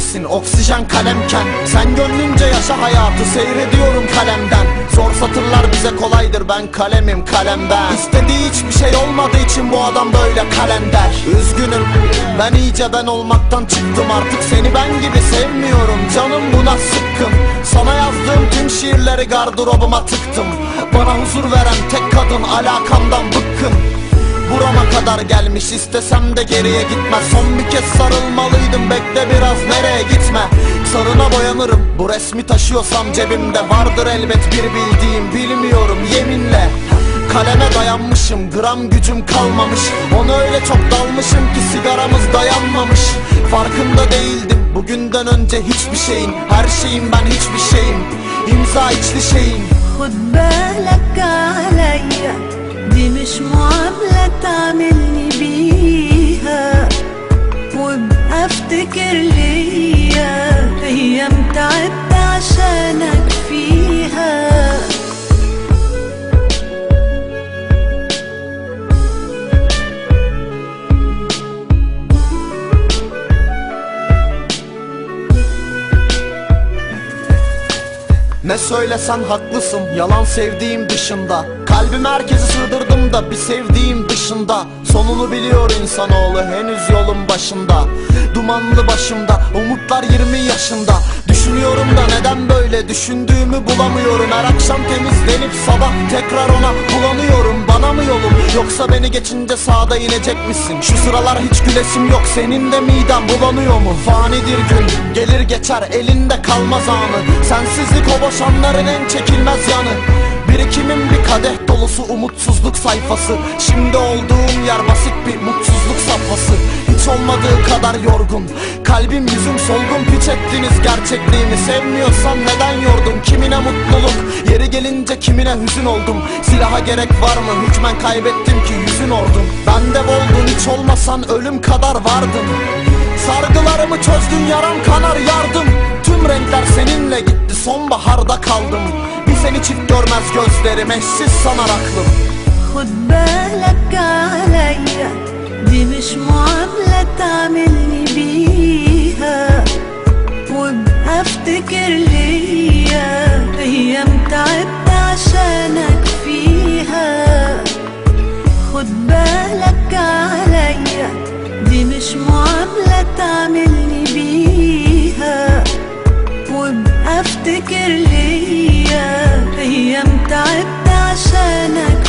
misin? Oksijen kalemken. Sen gönlünce yaşa hayatı seyrediyorum kalemden. Zor satırlar bize kolaydır ben kalemim kalemden İstediği hiçbir şey olmadığı için bu adam böyle kalender Üzgünüm ben iyice ben olmaktan çıktım. Artık Seni ben gibi sevmiyorum canım buna sıkkın. Sana yazdığım tüm şiirleri gardırobuma tıktım. Bana huzur veren tek kadın alakamdan bıkkın kadar gelmiş istesem de geriye gitmez Son bir kez sarılmalıydım bekle biraz nereye gitme Sarına boyanırım bu resmi taşıyorsam cebimde Vardır elbet bir bildiğim bilmiyorum yeminle Kaleme dayanmışım gram gücüm kalmamış Ona öyle çok dalmışım ki sigaramız dayanmamış Farkında değildim bugünden önce hiçbir şeyin Her şeyim ben hiçbir şeyim İmza içli şeyim خد بالك عليا ليا ايام تعبت عشانك فيها Ne söylesen haklısın yalan sevdiğim dışında Kalbim herkesi sığdırdım da bir sevdiğim dışında Sonunu biliyor insanoğlu henüz yolun başında Dumanlı başımda umutlar 20 yaşında. Düşünüyorum da neden böyle düşündüğümü bulamıyorum. Her akşam temizlenip sabah tekrar ona bulanıyorum. Bana mı yolum? Yoksa beni geçince sağda inecek misin? Şu sıralar hiç gülesim yok senin de miden bulanıyor mu? Fanidir gün gelir geçer elinde kalmaz anı. Sensizlik o boşanların en çekilmez yanı. Birikimin bir kadeh dolusu umutsuzluk sayfası. Şimdi olduğum yer basit bir mutsuzluk safhası olmadığı kadar yorgun Kalbim yüzüm solgun piç ettiniz gerçekliğimi Sevmiyorsan neden yordun kimine mutluluk Yeri gelince kimine hüzün oldum Silaha gerek var mı hükmen kaybettim ki yüzün ordum Ben de boldun hiç olmasan ölüm kadar vardım Sargılarımı çözdün yaram kanar yardım Tüm renkler seninle gitti sonbaharda kaldım Bir seni çift görmez gözlerim eşsiz sanar aklım خد بالك عليا تفتكر ليا أيام تعبت عشانك فيها. خد بالك عليا دي مش معاملة تعملني بيها. وابقى افتكر ليا أيام تعبت عشانك